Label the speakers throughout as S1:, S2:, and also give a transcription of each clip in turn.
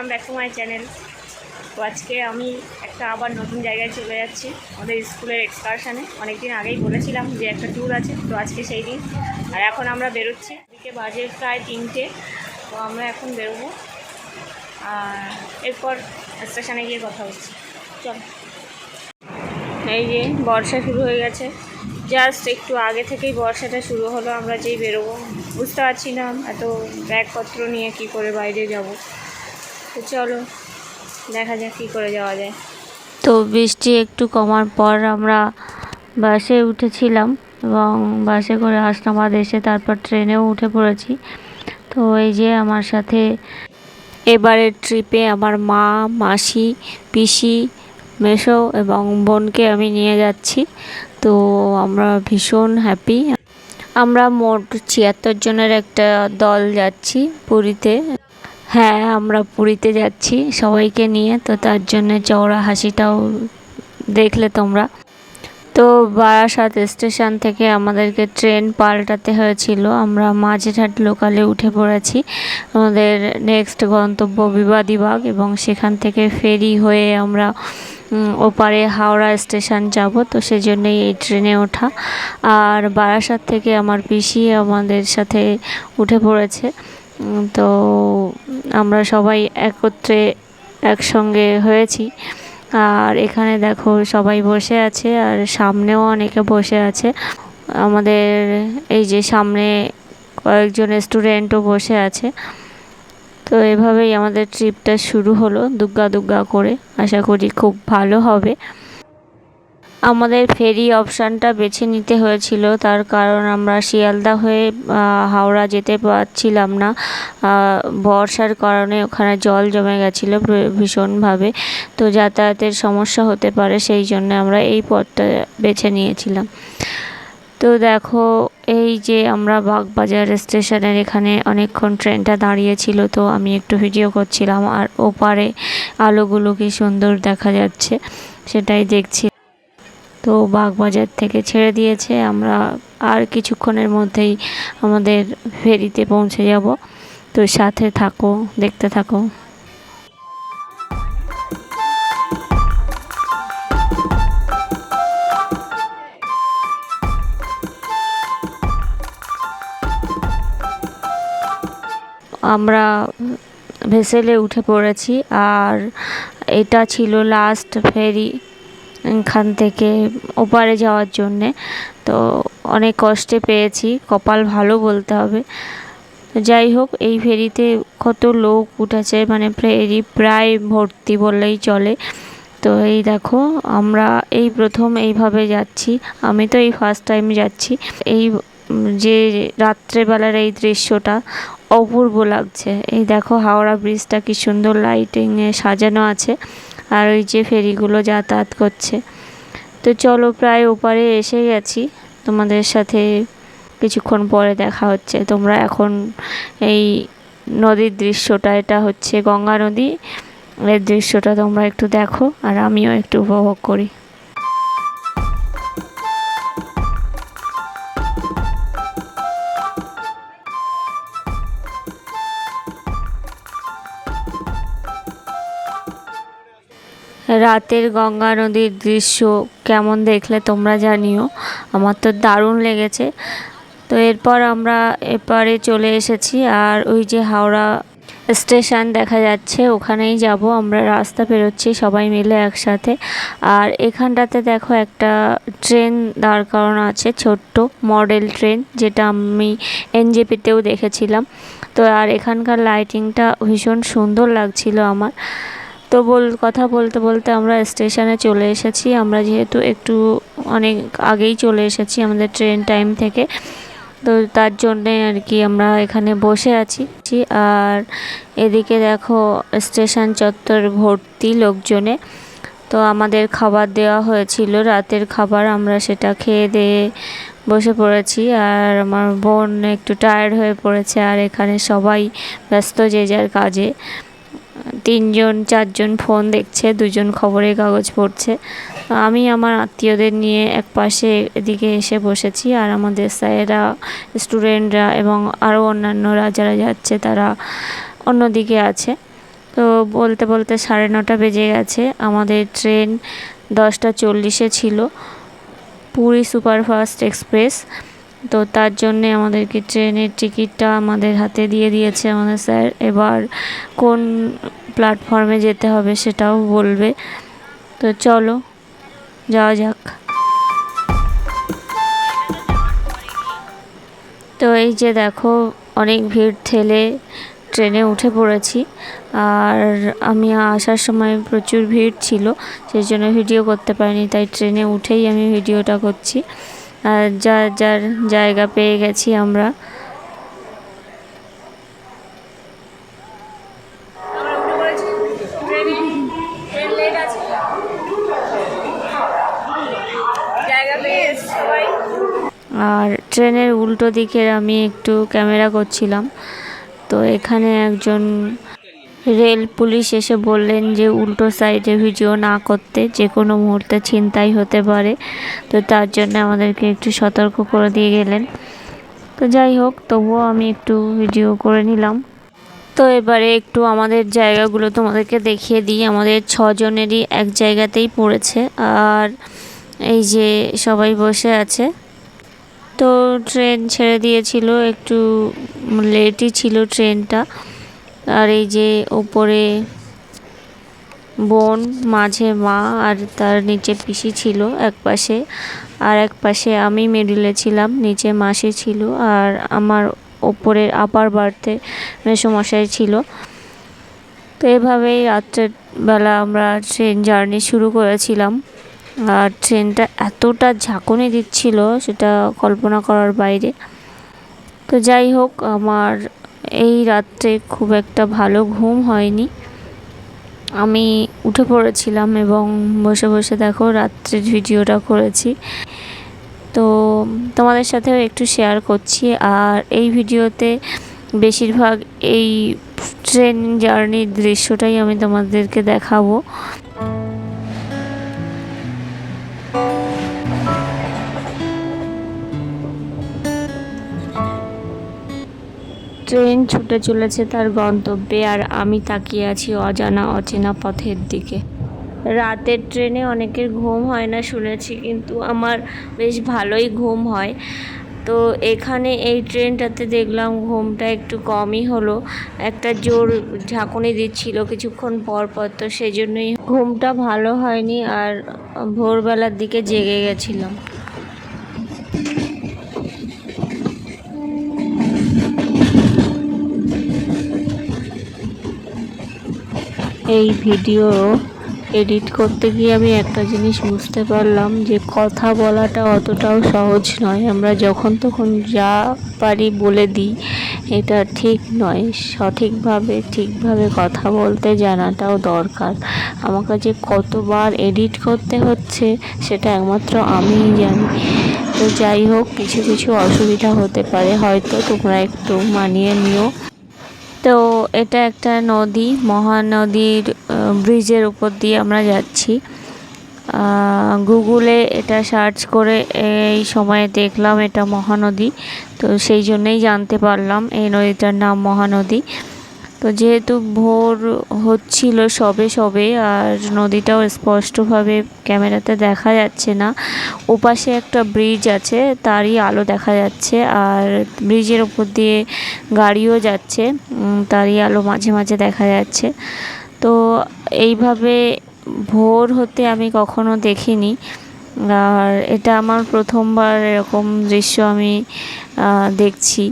S1: Welcome back to my channel তো আজকে আমি একটা আবার নতুন জায়গায় চলে যাচ্ছি। আমাদের স্কুলের এক্সকারশানে অনেকদিন আগেই বলেছিলাম যে একটা ট্যুর আছে, তো আজকে সেই দিন। আর এখন আমরা বেরোচ্ছি। এদিকে বাজে প্রায় তিনটে। তো আমরা এখন বেরোবো। আর এরপর স্টেশনে গিয়ে কথা হচ্ছে। চল। এই যে বর্ষা শুরু হয়ে গেছে। জাস্ট একটু আগে থেকেই বর্ষাটা শুরু হলো। আমরা যেই বেরোবো, বুঝতে পারছি না এত ব্যাগপত্র নিয়ে কি করে বাইরে যাব। তো চলো, দেখা যাক কী করে যাওয়া যায়।
S2: তো বৃষ্টি একটু কমার পর আমরা বাসে উঠেছিলাম এবং বাসে করে হাসনাবাদ এসে তারপর ট্রেনেও উঠে পড়েছি। তো এই যে আমার সাথে এবারের ট্রিপে আমার মা, মাসি, পিসি, মেসো এবং বোনকে আমি নিয়ে যাচ্ছি। তো আমরা ভীষণ হ্যাপি আমরা মোট ছিয়াত্তর জনের একটা দল যাচ্ছি পুরীতে। হ্যাঁ আমরা পুরীতে যাচ্ছি সবাইকে নিয়ে, তো তার জন্য চওড়া হাসিটাও দেখলে তোমরা। তো বারাসাত স্টেশন থেকে আমাদেরকে ট্রেন পাল্টাতে হয়েছিল, আমরা মাঝেরহাট লোকালে উঠে পড়েছি। আমাদের নেক্সট গন্তব্য বিবাদীবাগ এবং সেখান থেকে ফেরি হয়ে আমরা ওপারে হাওড়া স্টেশন যাব, তো সেজন্যই এই ট্রেনে ওঠা। আর বারাসাত থেকে আমার পিসি আমাদের সাথে উঠে পড়েছে। তো আমরা সবাই একত্রে একসঙ্গে হয়েছি। আর এখানে দেখো সবাই বসে আছে আর সামনেও অনেকে বসে আছে। আমাদের এই যে সামনে কয়েকজন স্টুডেন্টও বসে আছে। তো এভাবেই আমাদের ট্রিপটা শুরু হলো দুগ্গা দুগ্গা করে। আশা করি খুব ভালো হবে। আমাদের ফেরি অপশানটা বেছে নিতে হয়েছিল, তার কারণ আমরা শিয়ালদা হয়ে হাওড়া যেতে পারছিলাম না। বর্ষার কারণে ওখানে জল জমে গেছিল ভীষণভাবে। তো যাতায়াতের সমস্যা হতে পারে, সেই জন্য আমরা এই পথটা বেছে নিয়েছিলাম। তো দেখো, এই যে আমরা বাগবাজার স্টেশনের এখানে অনেকক্ষণ ট্রেনটা দাঁড়িয়েছিল, তো আমি একটু ভিডিও করছিলাম, আর ওপারে আলোগুলো কি সুন্দর দেখা যাচ্ছে, সেটাই দেখছি। তো বাগবাজার থেকে ছেড়ে দিয়েছে। আমরা আর কিছুক্ষণের মধ্যেই আমাদের ফেরিতে পৌঁছে যাব। তো সাথে থাকো, দেখতে থাকো। আমরা ভেসেলে উঠে পড়েছি, আর এটা ছিল লাস্ট ফেরি। এখান থেকে ওপারে যাওয়ার জন্যে। তো অনেক কষ্টে পেয়েছি, কপাল ভালো বলতে হবে। যাই হোক, এই ফেরিতে কত লোক উঠেছে মানে ফেরি প্রায় ভর্তি বললেই চলে। তো এই দেখো, আমরা এই প্রথম এইভাবে যাচ্ছি। আমি তো এই ফার্স্ট টাইম যাচ্ছি। এই যে রাত্রেবেলার এই দৃশ্যটা অপূর্ব লাগছে। এই দেখো হাওড়া ব্রিজটা কি সুন্দর লাইটিংয়ে সাজানো আছে আর ওই যে ফেরিগুলো যাতায়াত করছে। তো চলো প্রায় ওপারে এসে গেছি তোমাদের সাথে কিছুক্ষণ পরে দেখা হচ্ছে। তোমরা এখন এই নদীর দৃশ্যটা, এটা হচ্ছে গঙ্গা নদী। এর দৃশ্যটা তোমরা একটু দেখো আর আমিও একটু উপভোগ করি। রাতের গঙ্গা নদীর দৃশ্য কেমন দেখলে তোমরা জানিও। আমার তো দারুণ লেগেছে। তো এরপর আমরা এপারে চলে এসেছি আর ওই যে হাওড়া স্টেশন দেখা যাচ্ছে, ওখানেই যাব। আমরা রাস্তা পেরোচ্ছি, সবাই মিলে একসাথে। আর এখানটাতে দেখো একটা ট্রেন দাঁড় করানো আছে, ছোট্ট মডেল ট্রেন, যেটা আমি এনজেপিতেও দেখেছিলাম। তো আর এখানকার লাইটিংটা ভীষণ সুন্দর লাগছিল আমার। তো বল, কথা বলতে বলতে আমরা স্টেশনে চলে এসেছি। আমরা যেহেতু একটু অনেক আগেই চলে এসেছি আমাদের ট্রেন টাইম থেকে। তো তার জন্যে আর কি আমরা এখানে বসে আছি। আর এদিকে দেখো স্টেশন চত্বর ভর্তি লোকজনে। তো আমাদের খাবার দেওয়া হয়েছিল, রাতের খাবার আমরা সেটা খেয়ে দিয়ে বসে পড়েছি। আর আমার বোন একটু টায়ার্ড হয়ে পড়েছে, আর এখানে সবাই ব্যস্ত যে যার কাজে। তিনজন, চারজন ফোন দেখছে, দুজন খবরের কাগজ পড়ছে। আমি আমার আত্মীয়দের নিয়ে এক পাশে এদিকে এসে বসেছি আর আমাদের স্যারেরা, স্টুডেন্টরা এবং আরও অন্যান্যরা যারা যাচ্ছে তারা অন্যদিকে আছে। তো বলতে বলতে সাড়ে নটা বেজে গেছে। আমাদের ট্রেন দশটা চল্লিশে ছিল। Puri superfast express. তো তার জন্যে আমাদেরকে ট্রেনের টিকিটটা আমাদের হাতে দিয়ে দিয়েছে আমাদের স্যার। এবার কোন প্ল্যাটফর্মে যেতে হবে সেটাও বলবে। তো চলো, যাওয়া যাক। তো এই যে দেখো, অনেক ভিড় ঠেলে ট্রেনে উঠে পড়েছি। আর আমি আসার সময় প্রচুর ভিড় ছিল, সেই জন্য ভিডিও করতে পারিনি, তাই ট্রেনে উঠেই আমি ভিডিওটা করছি। আর যার যার জায়গা পেয়ে গেছি আমরা। আর ট্রেনের উল্টো দিকের আমি একটু ক্যামেরা করছিলাম। তো এখানে একজন রেল পুলিশ এসে বললেন যে উল্টো সাইডে ভিডিও না করতে যে কোনো মুহূর্তে ছিনতাই হতে পারে। তো তার জন্য আমাদেরকে একটু সতর্ক করে দিয়ে গেলেন। তো যাই হোক, তবুও আমি একটু ভিডিও করে নিলাম। তো এবারে একটু আমাদের জায়গাগুলো তোমাদেরকে দেখিয়ে দিই। আমাদের ছজনেরই এক জায়গাতেই পড়েছে আর এই যে সবাই বসে আছে। তো ট্রেন ছেড়ে দিয়েছিল, একটু লেটই ছিল ট্রেনটা। আর এই যে ওপরে বোন, মাঝে মা আর তার নিচে পিসি ছিল এক পাশে। আর এক পাশে আমি মিডিলে ছিলাম, নিচে মাসি ছিল আর আমার ওপরের আপার বার্থে মেসোমশাই ছিল। তো এভাবেই রাত্রের বেলা আমরা ট্রেন জার্নি শুরু করেছিলাম। আর ট্রেনটা এতটা ঝাঁকুনি দিচ্ছিল, সেটা কল্পনা করার বাইরে। তো যাই হোক, আমার এই রাত্রে খুব একটা ভালো ঘুম হয়নি। আমি উঠে পড়েছিলাম এবং বসে বসে দেখো রাত্রের ভিডিওটা করেছি। তো তোমাদের সাথেও একটু শেয়ার করছি। আর এই ভিডিওতে বেশিরভাগ এই ট্রেন জার্নির দৃশ্যটাই আমি তোমাদেরকে দেখাবো। ট্রেন ছুটে চলেছে তার গন্তব্যে আর আমি তাকিয়ে আছি অজানা, অচেনা পথের দিকে। রাতের ট্রেনে অনেকের ঘুম হয় না শুনেছি, কিন্তু আমার বেশ ভালোই ঘুম হয়। তো এখানে এই ট্রেনটাতে দেখলাম ঘুমটা একটু কমই হলো। একটা জোর ঝাঁকুনি দিচ্ছিল কিছুক্ষণ পর পর, তো সেই জন্যই ঘুমটা ভালো হয়নি আর ভোরবেলার দিকে জেগে গেছিলাম। এই ভিডিও এডিট করতে গিয়ে আমি একটা জিনিস বুঝতে পারলাম যে কথা বলাটা অতটাও সহজ নয়। আমরা যখন তখন যা পারি বলে দিই, এটা ঠিক নয়। সঠিকভাবে, ঠিকভাবে কথা বলতে জানাটাও দরকার। আমাকে যে কতবার এডিট করতে হচ্ছে, সেটা একমাত্র আমিই জানি। তো যাই হোক, কিছু কিছু অসুবিধা হতে পারে। হয়তো তোমরা একটু মানিয়ে নিও। তো এটা একটা নদী, মহানদীর ব্রিজের উপর দিয়ে আমরা যাচ্ছি। গুগলে এটা সার্চ করে এই সময়ে দেখলাম এটা মহানদী, তো সেই জন্যেই জানতে পারলাম এই নদীটার নাম মহানদী। তো যেহেতু ভোর হচ্ছিল সবে সবে, আর নদীটাও স্পষ্টভাবে ক্যামেরাতে দেখা যাচ্ছে না, ওপাশে একটা ব্রিজ আছে, তারই আলো দেখা যাচ্ছে, আর ব্রিজের ওপর দিয়ে গাড়িও যাচ্ছে তারই আলো মাঝে মাঝে দেখা যাচ্ছে। তো এইভাবে ভোর হতে আমি কখনো দেখিনি, আর এটা আমার প্রথমবার এরকম দৃশ্য আমি দেখছি।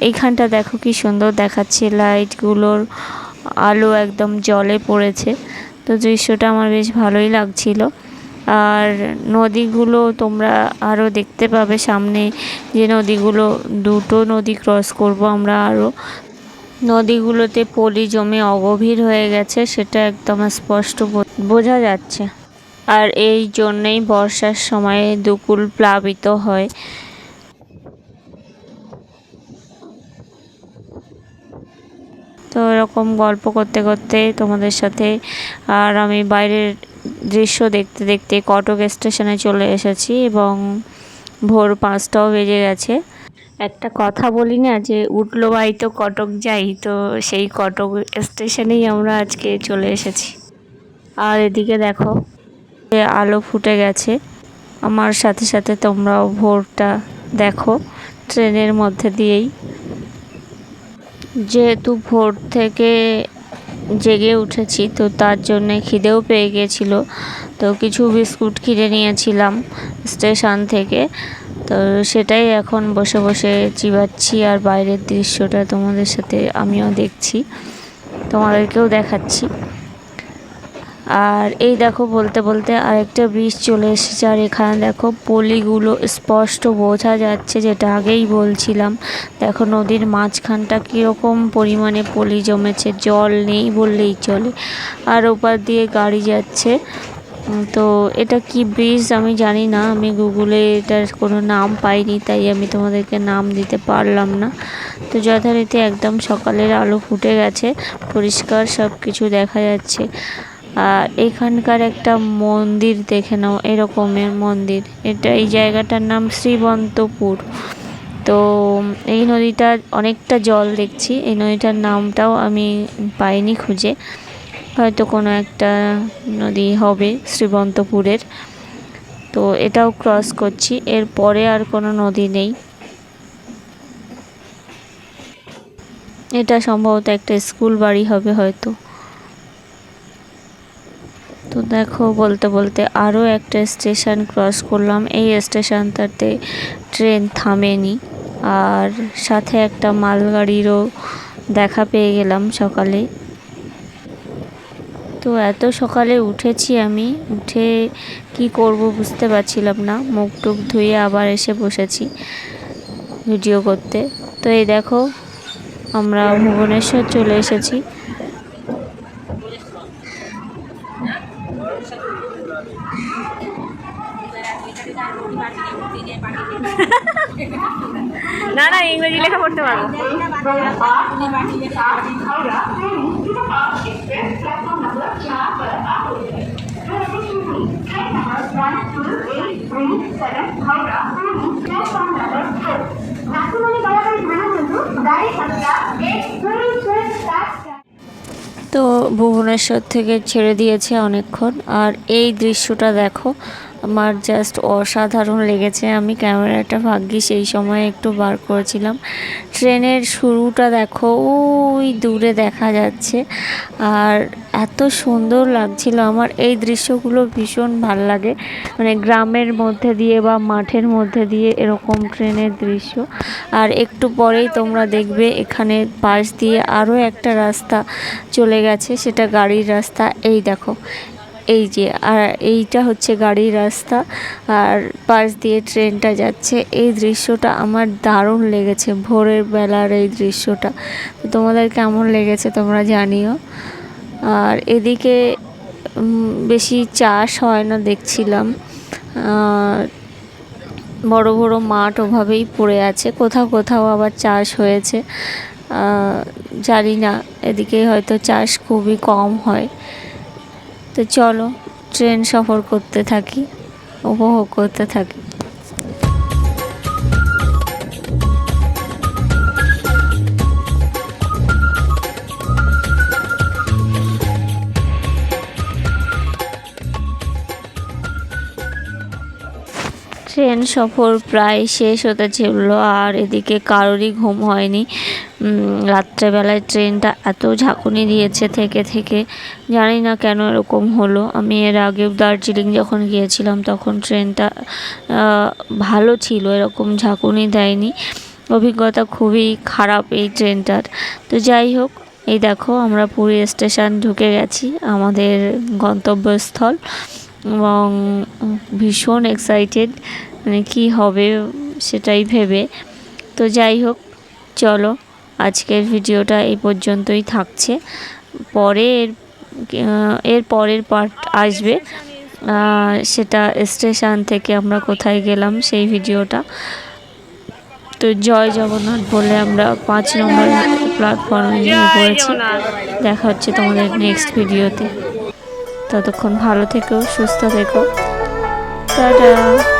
S2: এইখানটা দেখো কি সুন্দর দেখাচ্ছে লাইটগুলোর আলো একদম জলে পড়েছে। তো দৃশ্যটা আমার বেশ ভালোই লাগছিল। আর নদীগুলো তোমরা আরও দেখতে পাবে সামনে যে নদীগুলো, দুটো নদী ক্রস করব আমরা আরও নদীগুলোতে পলি জমে অগভীর হয়ে গেছে, সেটা একদম স্পষ্ট বোঝা যাচ্ছে। আর এই জন্যেই বর্ষার সময়ে দুকুল প্লাবিত হয়। তো এরকম গল্প করতে করতে তোমাদের সাথে আর আমি বাইরের দৃশ্য দেখতে দেখতে কটক স্টেশনে চলে এসেছি এবং ভোর পাঁচটাও বেজে গেছে। একটা কথা বলি না যে উঠল বাই তো কটক যাই, তো সেই কটক স্টেশনেই আমরা আজকে চলে এসেছি। আর এদিকে দেখো আলো ফুটে গেছে। আমার সাথে সাথে তোমরাও ভোরটা দেখো, ট্রেনের মধ্যে দিয়েই। যেহেতু ভোর থেকে জেগে উঠেছি, তো তার জন্যে খিদেও পেয়ে গিয়েছিল তো কিছু বিস্কুট কিনে নিয়েছিলাম স্টেশন থেকে। তো সেটাই এখন বসে বসে চিবাচ্ছি আর বাইরের দৃশ্যটা তোমাদের সাথে আমিও দেখছি। তোমাদেরকেও দেখাচ্ছি। আর এই দেখো বলতে বলতে আরেকটা ব্রিজ চলে এসেছে, আর এখানে দেখো পলিগুলো স্পষ্ট বোঝা যাচ্ছে যেটা আগেই বলছিলাম। দেখো নদীর মাঝখানটা কীরকম পরিমাণে পলি জমেছে, জল নেই বললেই চলে। আর ওপার দিয়ে গাড়ি যাচ্ছে। তো এটা কি ব্রিজ আমি জানি না, আমি গুগলে এটার কোনো নাম পাইনি, তাই আমি তোমাদেরকে নাম দিতে পারলাম না। তো যথারীতি একদম সকালের আলো ফুটে গেছে, পরিষ্কার সব কিছু দেখা যাচ্ছে। আর এখানকার একটা মন্দির দেখে নাও, এরকমের মন্দির। এটা এই জায়গাটার নাম শ্রীবন্তপুর। তো এই নদীটা অনেকটা জল দেখছি, এই নদীটার নামটাও আমি পাইনি খুঁজে। হয়তো কোনো একটা নদী হবে শ্রীবন্তপুরের। তো এটাও ক্রস করছি, এর পরে আর কোনো নদী নেই। এটা সম্ভবত একটা স্কুল বাড়ি হবে হয়তো। তো দেখো, বলতে বলতে আরও একটা স্টেশন ক্রস করলাম। এই স্টেশনটাতে ট্রেন থামেনি। আর সাথে একটা মালগাড়িরও দেখা পেয়ে গেলাম সকালে। তো এত সকালে উঠেছি আমি। উঠে কি করব বুঝতে পারছিলাম না। মুখ টুক ধুয়ে আবার এসে বসেছি ভিডিও করতে। তো এই দেখো, আমরা ভুবনেশ্বর চলে এসেছি।
S1: না না ইংরেজি লেখা পড়তে পারব
S2: তো ভুবনেশ্বর থেকে ছেড়ে দিয়েছে অনেকক্ষণ আর এই দৃশ্যটা দেখো আমার জাস্ট অসাধারণ লেগেছে। আমি ক্যামেরাটা ভাগ্যি সেই সময় একটু বার করেছিলাম। ট্রেনের শুরুটা দেখো, ওই দূরে দেখা যাচ্ছে। আর এত সুন্দর লাগছিল। আমার এই দৃশ্যগুলো ভীষণ ভালো লাগে। মানে গ্রামের মধ্যে দিয়ে বা মাঠের মধ্যে দিয়ে এরকম ট্রেনের দৃশ্য। আর একটু পরেই তোমরা দেখবে, এখানে পাশ দিয়ে আরও একটা রাস্তা চলে গেছে, সেটা গাড়ির রাস্তা। এই দেখো এই যে, আর এইটা হচ্ছে গাড়ির রাস্তা। আর পাশ দিয়ে ট্রেনটা যাচ্ছে। এই দৃশ্যটা আমার দারুণ লেগেছে। ভোরের বেলার এই দৃশ্যটা। তোমাদের কেমন লেগেছে তোমরা জানিও। আর এদিকে বেশি চাষ হয় না দেখছিলাম। বড় বড় মাঠ ওভাবেই পড়ে আছে। কোথাও কোথাও আবার চাষ হয়েছে। জানি না। এদিকে হয়তো চাষ খুবই কম হয়। তো চলো, ট্রেন সফর করতে থাকি, উপভোগ করতে থাকি। ট্রেন সফর প্রায় শেষ হতে চলল, আর এদিকে কারোরই ঘুম হয়নি। রাত্রেবেলায় ট্রেনটা এত ঝাঁকুনি দিয়েছে থেকে থেকে, জানি না কেন এরকম হলো। আমি এর আগেও দার্জিলিং যখন গিয়েছিলাম তখন ট্রেনটা ভালো ছিল, এরকম ঝাঁকুনি দেয়নি। অভিজ্ঞতা খুবই খারাপ এই ট্রেনটার। তো যাই হোক, এই দেখো আমরা পুরী স্টেশন ঢুকে গেছি, আমাদের গন্তব্যস্থল। এবং ভীষণ এক্সাইটেড মানে কী হবে সেটাই ভেবে। তো যাই হোক, চলো। আজকের ভিডিওটা এই পর্যন্তই থাকছে। পরে এর এর পরের পার্ট আসবে। সেটা স্টেশন থেকে আমরা কোথায় গেলাম সেই ভিডিওটা। তো জয় জগন্নাথ বলে আমরা পাঁচ নম্বর প্ল্যাটফর্মে নেমে পড়েছি। দেখা হচ্ছে তোমাদের নেক্সট ভিডিওতে ততক্ষণ ভালো থেকো, সুস্থ থেকো। টাটা।